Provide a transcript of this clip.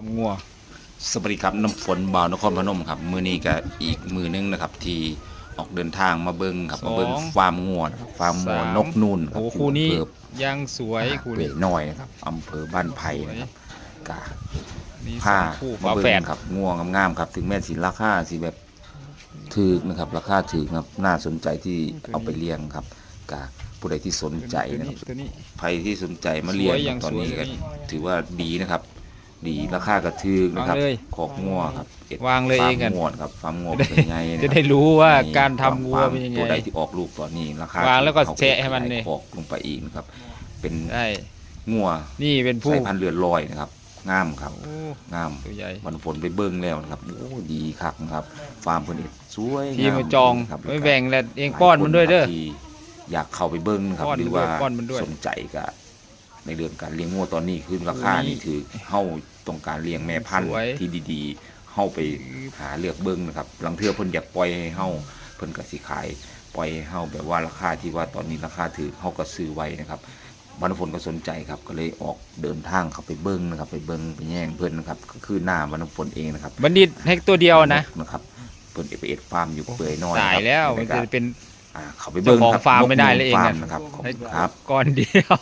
ทำงัวสวัสดีครับน้ำฝนบ่าวนครพนมครับมือนี้ก็อีกมือนึงนะครับ ที่ออกเดินทางมาเบิ้งครับมาเบิ้งฟาร์มงัวนะครับฟาร์มงัวนกนูนครับโอ้คู่นี้อำเภอยังสวยคู่เปื่นี้อยน้อยนะครับอำเภอบ้านไผ่นะครับกานี่สผ้าองคู่มาฝาเบิ้แฝงดครับงัวงามๆครับถึงแม้สิราคาสิแบบถือนะครับราคาถือครับน่าสนใจที่เอาไปเลี้ยงครับกาผู้ใดที่สนใจตัวนะคนี้รับตัวนี้ ใครที่สนใจมาเลี้ยงสวยอย่างตอนนี้สวยก็เลยนี่ถือว่าดีนะครับ ดีราคากระทืกนะครับวางเลยขอกงัวครับอ็ดวางเลยฟาเอร์มงกันงัวครับฟาร์มงัวจะได้เป็นไงนะคจะรับได้รู้ว่านี่การทำงัวฟร์มเป็นยังไงตัวใดที่ออกลูกตอนนี้ราคาวางแล้วก็เขาแชะให้มันนี่ ขอกลงไปอีกนะครับ เป็นใช่งัวนี่เป็นผู้สายพันธุ์เลือดลอยนะครับงามครับโอ้งาม ตัวใหญ่ วันฝนไปเบิ้งแล้วนะครับโอ้ดีคักนะครับ ฟาร์มเพิ่นเอกสวยทีมงมาจองครับไม่แบ่งแล้วเองป้อนมันด้วยเด้อ หลาคครับที่อยากเข้าไปเบิ้งนะครับป้อนหมันรือด้วยว่าป้อนมันด้วย สนใจก็ ในเรื่องการเลี้ยงงัวตอนนี้คือราคาโอ้ยนี่ถือเฮาต้องการเลี้ยงแม่พันธุ์สวยที่ดีๆเฮาไปหาเลือกเบิ้งนะครับลังเทื่อเพิ่นอยากปล่อยให้เฮาเพิ่นก็สิขายปล่อยให้เฮาแบบว่าราคาที่ว่าตอนนี้ราคาถือเฮาก็ซื้อไว้นะครับบรรพลก็สนใจครับก็เลยออกเดินทางเข้าไปเบิ้งนะครับไปเบิ้งไปแย่งเพิ่นนะครับก็คือหน้าบรรพลเองนะครับบัณฑิตให้ตัวเดียวนะนะครับเพิ่นไปเอ็ดฟาร์มอยู่เปื่อยน้อยตายแล้วมันครับจะเป็นอ่าเขาไปเบิ้งเจ้าของครับฟาร์มนกไม่ได้เลยเองฟาอะร์มนะครับขอบคุณครับก้อนเดียว